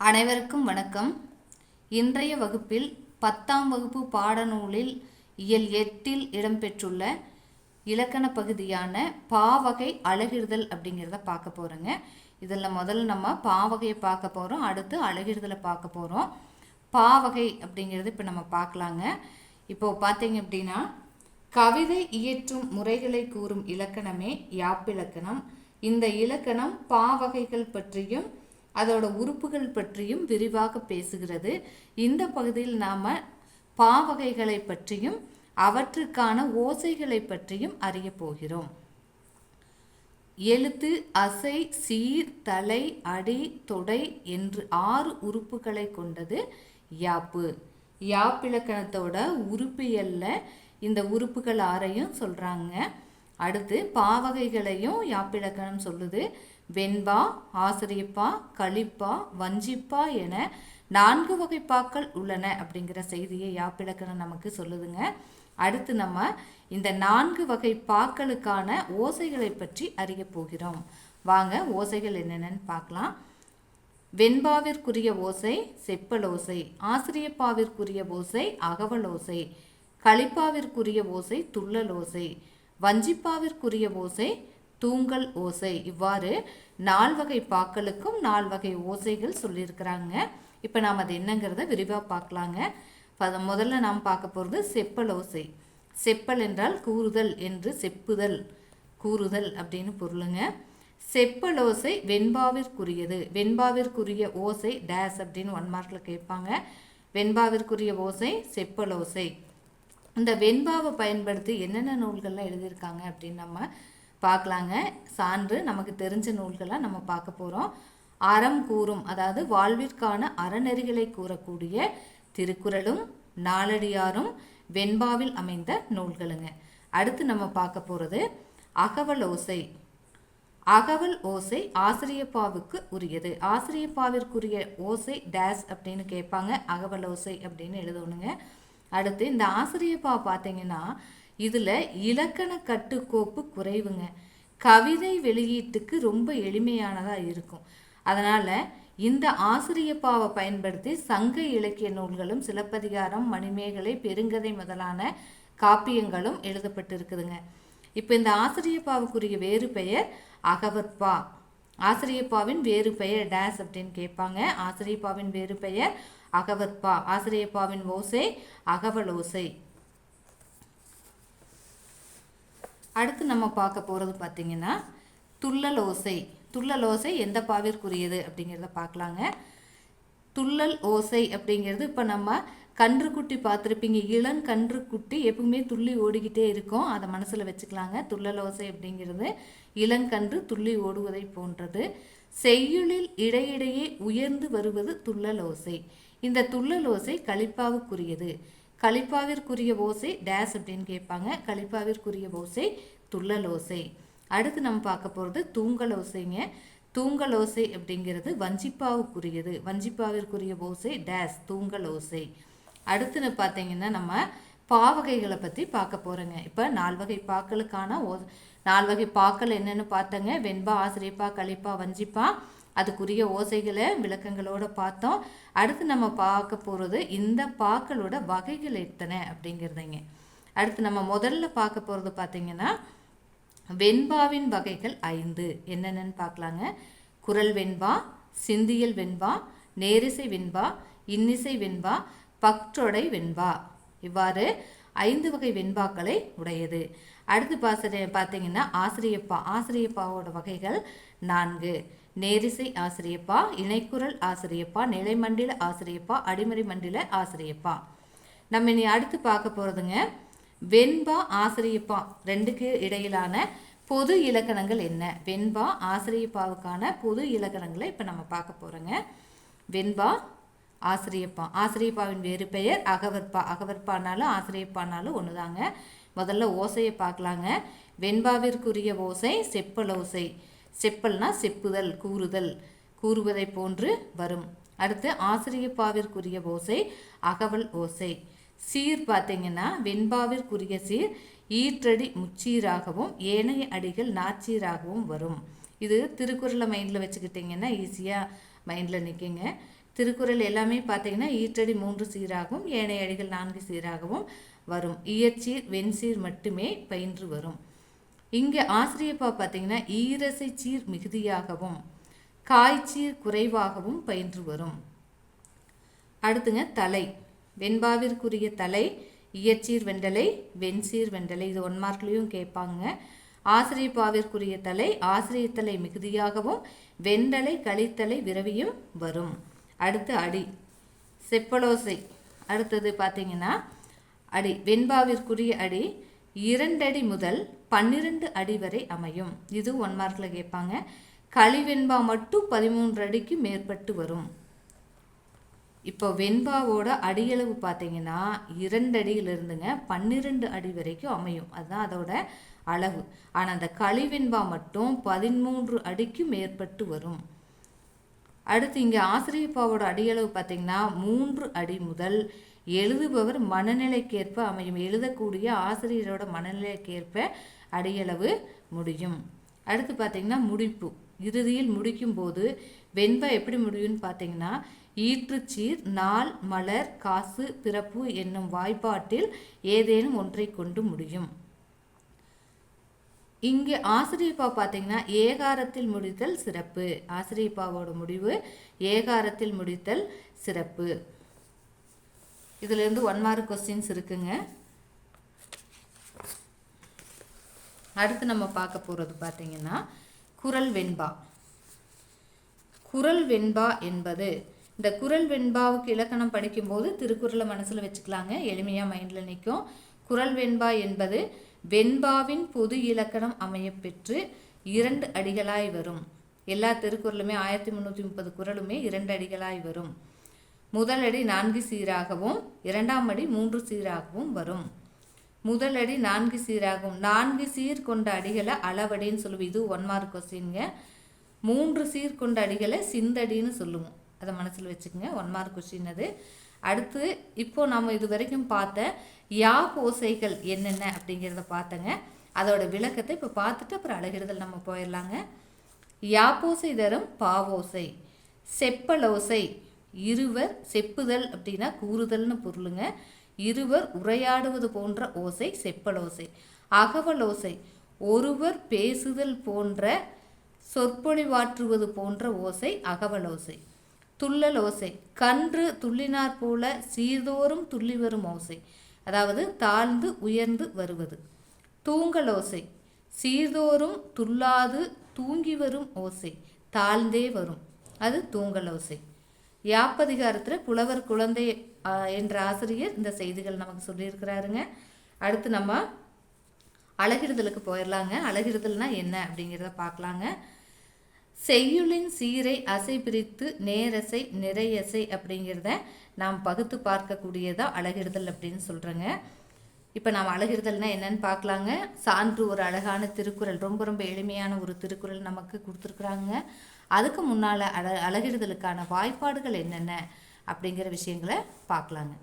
அனைவருக்கும் வணக்கம். இன்றைய வகுப்பில் பத்தாம் வகுப்பு பாடநூலில் இயல் எட்டில் இடம்பெற்றுள்ள இலக்கண பகுதியான பாவகை அழகிடுதல் அப்படிங்கிறத பார்க்க போகிறோங்க இதில் முதல்ல நம்ம பாவகையை பார்க்க போகிறோம் அடுத்து அழகிடுதலை பார்க்க போகிறோம் பாவகை அப்படிங்கிறது இப்போ நம்ம பார்க்கலாங்க. இப்போ பார்த்தீங்க அப்படின்னா கவிதை இயற்றும் முறைகளை கூறும் இலக்கணமே யாப்பிலக்கணம். இந்த இலக்கணம் பாவகைகள் பற்றியும் அதோட உறுப்புகள் பற்றியும் விரிவாக பேசுகிறது. இந்த பகுதியில் நாம் பாவகைகளை பற்றியும் அவற்றுக்கான ஓசைகளை பற்றியும் அறிய போகிறோம். எழுத்து அசை சீர் தலை அடி தொடை என்று ஆறு உறுப்புகளை கொண்டது யாப்பு. யாப்பிலக்கணத்தோட உறுப்பியல்ல இந்த உறுப்புகள் ஆறையும் சொல்கிறாங்க அடுத்து பாவகைகளையும் யாப்பிலக்கணம் சொல்லுது. வெண்பா ஆசிரியப்பா களிப்பா வஞ்சிப்பா என நான்கு வகை பாக்கள் உள்ளன அப்படிங்கிற செய்தியை யாப்பிலக்கணம் நமக்கு சொல்லுதுங்க. அடுத்து நம்ம இந்த நான்கு வகை பாக்களுக்கான ஓசைகளை பற்றி அறிய போகிறோம். வாங்க ஓசைகள் என்னென்னு பார்க்கலாம். வெண்பாவிற்குரிய ஓசை செப்பல் ஓசை ஆசிரியப்பாவிற்குரிய ஓசை அகவல் ஓசை களிப்பாவிற்குரிய ஓசை துள்ளல் ஓசை வஞ்சிப்பாவிற்குரிய ஓசை தூங்கல் ஓசை. இவ்வாறு நால்வகை பாக்களுக்கும் நால்வகை ஓசைகள் சொல்லியிருக்கிறாங்க. இப்போ நாம் அது என்னங்கிறத விரிவாக பார்க்கலாங்க. முதல்ல நாம் பார்க்க போகிறது செப்பல் ஓசை. செப்பல் என்றால் கூறுதல் என்று செப்புதல் கூறுதல் அப்படின்னு பொருளுங்க. செப்பல் ஓசை வெண்பாவிற்குரியது. வெண்பாவிற்குரிய ஓசை டேஸ் அப்படின்னு ஒன் மார்க்கில் கேட்பாங்க. வெண்பாவிற்குரிய ஓசை செப்பல் ஓசை. இந்த வெண்பாவை பயன்படுத்தி என்னென்ன நூல்கள்லாம் எழுதியிருக்காங்க அப்படின்னு நம்ம பார்க்கலாங்க. சான்று நமக்கு தெரிஞ்ச நூல்களாக நம்ம பார்க்க போகிறோம் அறம் கூறும் அதாவது வாழ்விற்கான அறநெறிகளை கூறக்கூடிய திருக்குறளும் நாலடியாரும் வெண்பாவில் அமைந்த நூல்களுங்க. அடுத்து நம்ம பார்க்க போகிறது அகவல் ஓசை. அகவல் ஓசை ஆசிரியப்பாவுக்கு உரியது. ஆசிரியப்பாவிற்குரிய ஓசை டேஸ் அப்படின்னு கேட்பாங்க. அகவல் ஓசை அப்படின்னு எழுதணுங்க. அடுத்து இந்த ஆசிரியப்பா பார்த்தீங்கன்னா இதில் இலக்கண கட்டுக்கோப்பு குறைவுங்க. கவிதை வெளியீட்டுக்கு ரொம்ப எளிமையானதாக இருக்கும். அதனால் இந்த ஆசிரியப்பாவை பயன்படுத்தி சங்க இலக்கிய நூல்களும் சிலப்பதிகாரம் மணிமேகலை பெருங்கதை முதலான காப்பியங்களும் எழுதப்பட்டிருக்குதுங்க. இப்போ இந்த ஆசிரியப்பாவுக்குரிய வேறு பெயர் அகவற்பா ஆசிரியப்பாவின் வேறு பெயர் டேஸ் அப்படின்னு கேட்பாங்க. ஆசிரியப்பாவின் வேறு பெயர் அகவற்பா ஆசிரியப்பாவின் ஓசை அகவல் ஓசை அடுத்து நம்ம பார்க்க போகிறது பார்த்தீங்கன்னா துள்ளல் ஓசை துள்ளல் ஓசை எந்த பாவிற்குரியது அப்படிங்கிறத பார்க்கலாங்க. துள்ளல் ஓசை அப்படிங்கிறது இப்போ நம்ம கன்றுக்குட்டி பார்த்துருப்பீங்க. இளங்கன்றுக்குட்டி எப்பவுமே துள்ளி ஓடிக்கிட்டே இருக்கும். அதை மனசில் வச்சுக்கலாங்க. துள்ளலோசை அப்படிங்கிறது இளங்கன்று துள்ளி ஓடுவதை போன்றது. செய்யுளில் இடையிடையே உயர்ந்து வருவது துள்ளல் ஓசை இந்த துள்ளலோசை ஓசை களிப்பாவுக்குரியது. களிப்பாவிற்குரிய ஓசை டேஸ் அப்படின்னு கேட்பாங்க. களிப்பாவிற்குரிய ஓசை துள்ளல் ஓசை அடுத்து நம்ம பார்க்க போகிறது தூங்கலோசைங்க. ஓசைங்க அப்படிங்கிறது வஞ்சிப்பாவுக்குரியது. வஞ்சிப்பாவிற்குரிய ஓசை டேஸ் தூங்கல் அடுத்துன்னு பார்த்தீங்கன்னா நம்ம பாவகைகளை பற்றி பார்க்க போகிறோங்க இப்போ நால்வகை பாக்களுக்கான ஓ நால்வகை பாக்கள் என்னென்னு பார்த்தங்க. வெண்பா ஆசிரியப்பா களிப்பா வஞ்சிப்பா. அதுக்குரிய ஓசைகளை விளக்கங்களோட பார்த்தோம். அடுத்து நம்ம பார்க்க போகிறது இந்த பாக்களோட வகைகள் எத்தனை அப்படிங்கிறதுங்க. அடுத்து நம்ம முதல்ல பார்க்க போகிறது பார்த்தீங்கன்னா வெண்பாவின் வகைகள் ஐந்து. என்னென்னு பார்க்கலாங்க. குரல் வெண்பா சிந்தியல் வெண்பா நேரிசை வெண்பா இன்னிசை வெண்பா பக்டொடை வெண்பா. இவ்வாறு ஐந்து வகை வெண்பாக்களை உடையது. அடுத்து பாச பார்த்தீங்கன்னா ஆசிரியப்பா. ஆசிரியப்பாவோட வகைகள் நான்கு. நேரிசை ஆசிரியப்பா இணைக்குரல் ஆசிரியப்பா நிலைமண்டில ஆசிரியப்பா அடிமறை மண்டில ஆசிரியப்பா. நம்ம இனி அடுத்து பார்க்க போகிறதுங்க வெண்பா ஆசிரியப்பா ரெண்டுக்கு இடையிலான பொது இலக்கணங்கள் என்ன? வெண்பா ஆசிரியப்பாவுக்கான பொது இலக்கணங்களை இப்போ நம்ம பார்க்க போகிறோங்க வெண்பா ஆசிரியப்பா. ஆசிரியப்பாவின் வேறு பெயர் அகவற்பா அகவற்பானாலும் ஆசிரியப்பானாலும் ஒன்று தாங்க முதல்ல ஓசையை பார்க்கலாங்க. வெண்பாவிற்குரிய ஓசை செப்பல் ஓசை. செப்பல்னா செப்புதல் கூறுதல். கூறுவதை போன்று வரும். அடுத்து ஆசிரியப்பாவிற்குரிய ஓசை அகவல் ஓசை. சீர் பார்த்தீங்கன்னா வெண்பாவிற்குரிய சீர் ஈற்றடி முச்சீராகவும் ஏனைய அடிகள் நாச்சீராகவும் வரும். இது திருக்குறளை மைண்டில் வச்சுக்கிட்டிங்கன்னா ஈஸியாக மைண்டில் நிற்குங்க திருக்குறள் எல்லாமே பார்த்தீங்கன்னா ஈற்றடி மூன்று சீராகவும் ஏனைய அடிகள் நான்கு சீராகவும் வரும். இயற்சீர் வெண்சீர் மட்டுமே பயின்று வரும். இங்கே ஆசிரியப்பா பார்த்தீங்கன்னா ஈரசை சீர் மிகுதியாகவும் காய்ச்சீர் குறைவாகவும் பயின்று வரும். அடுத்துங்க தலை. வெண்பாவிற்குரிய தலை இயற்சீர் வெண்டலை வெண்சீர் வெண்டலை இது ஒன் மார்க்லேயும் கேட்பாங்க. ஆசிரியப்பாவிற்குரிய தலை ஆசிரியத்தலை மிகுதியாகவும் வெண்டலை கழித்தலை விரவியும் வரும். அடுத்து அடி. செப்பலோசை. அடுத்தது பார்த்தீங்கன்னா அடி. வெண்பாவிற்குரிய அடி. இரண்டடி முதல் பன்னிரண்டு அடி வரை அமையும். இது ஒன் மார்க்கில் கேட்பாங்க. களிவெண்பா மட்டும் பதிமூன்று அடிக்கு மேற்பட்டு வரும். இப்போ வெண்பாவோட அடியளவு பார்த்தீங்கன்னா இரண்டு அடியிலிருந்துங்க பன்னிரெண்டு அடி வரைக்கும் அமையும். அதுதான் அதோட அளவு. ஆனால் அந்த களிவெண்பா மட்டும் பதிமூன்று அடிக்கு மேற்பட்டு வரும். அடுத்து இங்கே ஆசிரியப்பாவோட அடியளவு பார்த்தீங்கன்னா மூன்று அடி முதல் எழுதுபவர் மனநிலைக்கேற்ப அமையும். எழுதக்கூடிய ஆசிரியரோட மனநிலைக்கேற்ப அடியளவு முடியும். அடுத்து பார்த்திங்கன்னா முடிப்பு. இறுதியில் முடிக்கும் போது வெண்பா எப்படி முடியும்னு பார்த்தீங்கன்னா ஈற்றுச்சீர் நாள் மலர் காசு பிறப்பு என்னும் வாய்ப்பாட்டில் ஏதேனும் ஒன்றை கொண்டு முடியும். இங்கே ஆசிரியப்பா பார்த்தீங்கன்னா ஏகாரத்தில் முடித்தல் சிறப்பு. ஆசிரியப்பாவோட முடிவு ஏகாரத்தில் முடித்தல் சிறப்பு. இதுலேருந்து ஒன் மார்க் கொஸ்டின்ஸ் இருக்குங்க. அடுத்து நம்ம பார்க்க போகிறது பார்த்தீங்கன்னா குரல் வெண்பா. குரல் வெண்பா என்பது இந்த குரல் வெண்பாவுக்கு இலக்கணம் படிக்கும்போது திருக்குறளை மனசில் வச்சுக்கலாங்க. எளிமையாக மைண்டில் நிற்கும் குரல் வெண்பா என்பது வெண்பாவின் பொது இலக்கணம் அமையப்பெற்று இரண்டு அடிகளாய் வரும். எல்லா திருக்குறளுமே ஆயிரத்தி முந்நூற்றி முப்பது குரலுமே இரண்டு அடிகளாய் வரும். முதல் அடி நான்கு சீராகவும் இரண்டாம் அடி மூன்று சீராகவும் வரும். முதல் அடி நான்கு சீராகும். நான்கு சீர் கொண்ட அடிகளை அளவடின்னு சொல்லுவோம். இது ஒன் மார்க் கொஸ்டின்ங்க மூன்று சீர் கொண்ட அடிகளை சிந்தடின்னு சொல்லுவோம். அதை மனசில் வச்சுக்கோங்க. ஒன் மார்க் கொஸ்டின் அது. அடுத்து இப்போ நம்ம இது வரைக்கும் பார்த்த யா ஓசைகள் என்னென்ன அப்படிங்கிறத பார்த்தங்க. அதோட விளக்கத்தை இப்போ பார்த்துட்டு அப்புறம் அழகிடுதல் நம்ம போயிடலாங்க. யாப்போசை தரும் பாவோசை செப்பலோசை இருவர் செப்புதல் அப்படின்னா கூறுதல்னு பொருளுங்க. இருவர் உரையாடுவது போன்ற ஓசை செப்பலோசை அகவலோசை ஒருவர் பேசுதல் போன்ற சொற்பொழிவாற்றுவது போன்ற ஓசை அகவலோசை துள்ளல் ஓசை. கன்று துள்ளினார் போல சீர்தோறும் துள்ளி வரும் ஓசை. அதாவது தாழ்ந்து உயர்ந்து வருவது. தூங்கல் ஓசை. சீர்தோறும் துள்ளாது தூங்கி வரும் ஓசை. தாழ்ந்தே வரும். அது தூங்கல் ஓசை. யாப்பதிகாரத்தில் புலவர் குழந்தை என்ற ஆசிரியர் இந்த செய்திகள் நமக்கு சொல்லியிருக்கிறாருங்க. அடுத்து நம்ம அழகிடுதலுக்கு போயிடலாங்க அழகிடுதல்னா என்ன அப்படிங்கிறத பார்க்கலாங்க. செய்யுளின் சீரை அசை பிரித்து நேரசை நிறையசை அப்படிங்கிறத நாம் பகுத்து பார்க்கக்கூடியதாக அழகிடுதல் அப்படின்னு சொல்கிறேங்க இப்போ நாம் அழகிடுதல்னா என்னன்னு பார்க்கலாங்க. சான்று ஒரு அழகான திருக்குறள் ரொம்ப ரொம்ப எளிமையான ஒரு திருக்குறள் நமக்கு கொடுத்துருக்குறாங்க. அதுக்கு முன்னால் அழ அழகிடுதலுக்கான வாய்ப்பாடுகள் என்னென்ன அப்படிங்கிற விஷயங்களை பார்க்கலாங்க.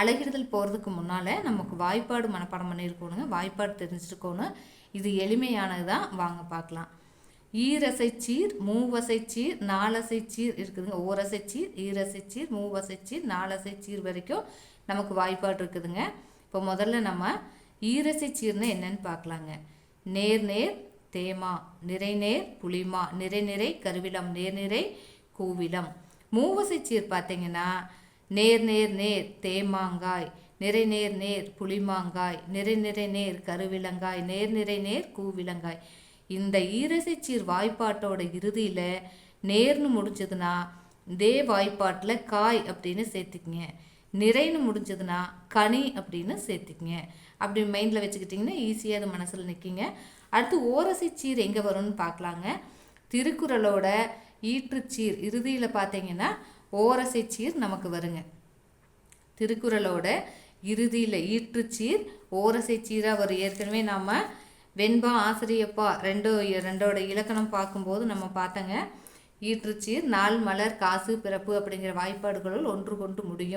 அழகிடுதல் போகிறதுக்கு முன்னால் நமக்கு வாய்ப்பாடு மனப்பாடம் பண்ணியிருக்கணுங்க. வாய்ப்பாடு தெரிஞ்சிருக்கணும். இது எளிமையானது தான் வாங்க பார்க்கலாம். ஈரசைச்சீர் மூவசைச்சீர் நாலசைச்சீர் இருக்குதுங்க. ஓரசைச்சீர் ஈரசைச்சீர் மூவசைச்சீர் நாலசைச்சீர் வரைக்கும் நமக்கு வாய்ப்பாடு இருக்குதுங்க. இப்போ முதல்ல நம்ம ஈரசைச்சீர்னா என்னன்னு பார்க்கலாங்க. நேர் நேர் தேமா. நிறைநேர் புளிமா. நிறை நிறை கருவிலம் நேர் நிறை கூவிலம் மூவசைச்சீர் பார்த்தீங்கன்னா நேர் நேர் நேர் தேமாங்காய். நிறை நேர் நேர் புளிமாங்காய். நிறை நிறை நேர் கருவிலங்காய் நேர் நிறை நேர் கூவிலங்காய் இந்த ஈரசிச்சீர் வாய்ப்பாட்டோட இறுதியில் நேர்னு முடிஞ்சதுன்னா இதே வாய்ப்பாட்டில் காய் அப்படின்னு சேர்த்துக்குங்க. நிறைன்னு முடிஞ்சதுன்னா கனி அப்படின்னு சேர்த்துக்குங்க. அப்படி மைண்டில் வச்சுக்கிட்டிங்கன்னா ஈஸியாக அது மனசில் நிற்கிங்க அடுத்து ஓரசிச்சீர் எங்கே வரும்னு பார்க்கலாங்க. திருக்குறளோட ஈற்றுச்சீர் இறுதியில் பார்த்தீங்கன்னா ஓரசைச்சீர் நமக்கு வருங்க. திருக்குறளோட இறுதியில் ஈற்றுச்சீர் ஓரசைச்சீராக வரும். ஏற்கனவே நாம் வெண்பா ஆசிரியப்பா ரெண்டோ ரெண்டோட இலக்கணம் பார்க்கும்போது நம்ம பார்த்தங்க ஈற்றுச்சீர் நாள் மலர் காசு பிறப்பு அப்படிங்கிற வாய்ப்பாடுகளுள் ஒன்று கொண்டு முடியும்.